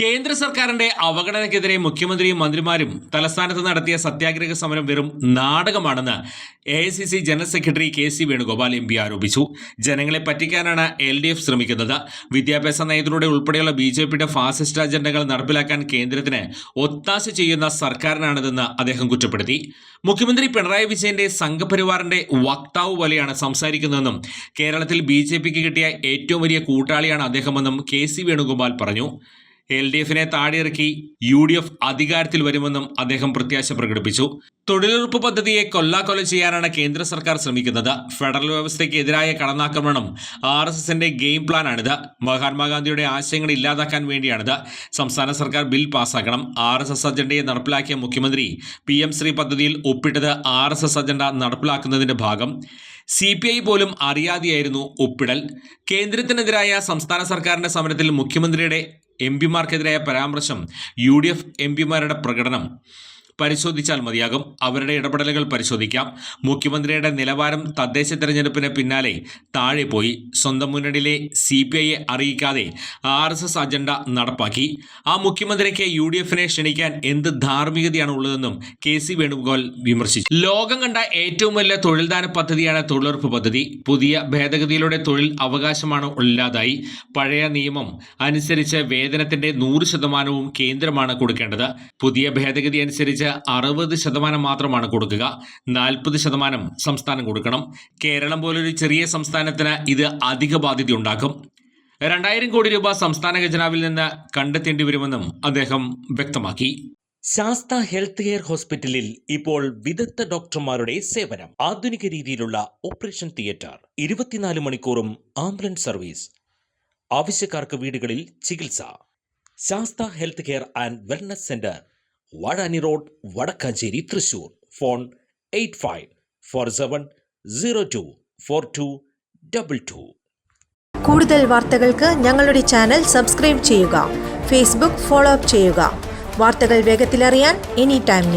കേന്ദ്ര സർക്കാരിന്റെ അവഗണനയ്ക്കെതിരെ മുഖ്യമന്ത്രിയും മന്ത്രിമാരും തലസ്ഥാനത്ത് നടത്തിയ സത്യാഗ്രഹ സമരം വെറും നാടകമാണെന്ന് A I C C general secretary K C Venugopal M P ആരോപിച്ചു. ജനങ്ങളെ പറ്റിക്കാനാണ് എൽ ഡി എഫ് ശ്രമിക്കുന്നത്. വിദ്യാഭ്യാസ നയത്തിലൂടെ ഉൾപ്പെടെയുള്ള ബി ജെ പിയുടെ ഫാസിസ്റ്റ് അജണ്ടകൾ നടപ്പിലാക്കാൻ കേന്ദ്രത്തിന് ഒത്താശ ചെയ്യുന്ന സർക്കാരിനാണിതെന്ന് അദ്ദേഹം കുറ്റപ്പെടുത്തി. മുഖ്യമന്ത്രി പിണറായി വിജയന്റെ സംഘപരിവാറിന്റെ വക്താവ് പോലെയാണ് സംസാരിക്കുന്നതെന്നും കേരളത്തിൽ ബി ജെ പിക്ക് കിട്ടിയ ഏറ്റവും വലിയ കൂട്ടാളിയാണ് അദ്ദേഹമെന്നും കെ സി വേണുഗോപാൽ പറഞ്ഞു. എൽ ഡി എഫിനെ താടിയിറക്കി യു ഡി എഫ് അധികാരത്തിൽ വരുമെന്നും അദ്ദേഹം പ്രത്യാശ പ്രകടിപ്പിച്ചു. തൊഴിലുറപ്പ് പദ്ധതിയെ കൊല്ലാക്കൊല ചെയ്യാനാണ് കേന്ദ്ര സർക്കാർ ശ്രമിക്കുന്നത്. ഫെഡറൽ വ്യവസ്ഥയ്ക്ക് എതിരായ കടന്നാക്രമണം ആർ എസ് എസിന്റെ ഗെയിം പ്ലാനാണിത്. മഹാത്മാഗാന്ധിയുടെ ആശയങ്ങൾ ഇല്ലാതാക്കാൻ വേണ്ടിയാണിത്. സംസ്ഥാന സർക്കാർ ബിൽ പാസ്സാക്കണം ആർ എസ് എസ് അജണ്ടയെ നടപ്പിലാക്കിയ മുഖ്യമന്ത്രി പി എം ശ്രീ പദ്ധതിയിൽ ഒപ്പിട്ടത് ആർ എസ് എസ് അജണ്ട നടപ്പിലാക്കുന്നതിന്റെ ഭാഗം. സി പി ഐ പോലും അറിയാതെയായിരുന്നു ഒപ്പിടൽ. കേന്ദ്രത്തിനെതിരായ സംസ്ഥാന സർക്കാരിന്റെ സമരത്തിൽ മുഖ്യമന്ത്രിയുടെ എം പിമാർക്കെതിരായ പരാമർശം യു ഡി എഫ് എം പിമാരുടെ പ്രകടനം പരിശോധിച്ചാൽ മതിയാകും. അവരുടെ ഇടപെടലുകൾ പരിശോധിക്കാം. മുഖ്യമന്ത്രിയുടെ നിലവാരം തദ്ദേശ തെരഞ്ഞെടുപ്പിന് പിന്നാലെ താഴെ പോയി. സ്വന്തം മുന്നണിയിലെ സി പി ഐയെ അറിയിക്കാതെ ആർ എസ് എസ് അജണ്ട നടപ്പാക്കി. ആ മുഖ്യമന്ത്രിക്ക് യു ഡി എഫിനെ ക്ഷണിക്കാൻ എന്ത് ധാർമ്മികതയാണ് ഉള്ളതെന്നും കെ സി വേണുഗോപാൽ വിമർശിച്ചു. ലോകം കണ്ട ഏറ്റവും വലിയ തൊഴിൽദാന പദ്ധതിയാണ് തൊഴിലുറപ്പ് പദ്ധതി. പുതിയ ഭേദഗതിയിലൂടെ തൊഴിൽ അവകാശമാണ് ഇല്ലാതായി. പഴയ നിയമം അനുസരിച്ച് വേതനത്തിന്റെ നൂറ് ശതമാനവും കേന്ദ്രമാണ് കൊടുക്കേണ്ടത്. പുതിയ ഭേദഗതി അനുസരിച്ച് അറുപത് ശതമാനം മാത്രമാണ് കൊടുക്കുക. നാൽപ്പത് ശതമാനം സംസ്ഥാനം കൊടുക്കണം. കേരളം പോലൊരു ചെറിയ സംസ്ഥാനത്തിന് ഇത് അധിക ബാധ്യത ഉണ്ടാക്കും. രണ്ടായിരം കോടി രൂപ സംസ്ഥാന ഖജനാവിൽ നിന്ന് കണ്ടെത്തേണ്ടി വരുമെന്നും അദ്ദേഹം വ്യക്തമാക്കി. ശാസ്ത ഹെൽത്ത് കെയർ ഹോസ്പിറ്റലിൽ ഇപ്പോൾ വിദഗ്ധ ഡോക്ടർമാരുടെ സേവനം. ആധുനിക രീതിയിലുള്ള ഓപ്പറേഷൻ തിയേറ്റർ ഇരുപത്തിനാല് മണിക്കൂറും ആംബുലൻസ് സർവീസ് ആവശ്യക്കാർക്ക് വീടുകളിൽ ചികിത്സ. Sastha health care and wellness centre Vazhani road Vadakkanchery Thrissur. Phone eight five four seven zero two four two double two. കൂടുതൽ വാർത്തകൾക്ക് ഞങ്ങളുടെ ചാനൽ സബ്സ്ക്രൈബ് ചെയ്യുക. ഫേസ്ബുക്ക് ഫോളോ അപ്പ് ചെയ്യുക. വാർത്തകൾ വേഗത്തിലറിയാൻ എനി ടൈം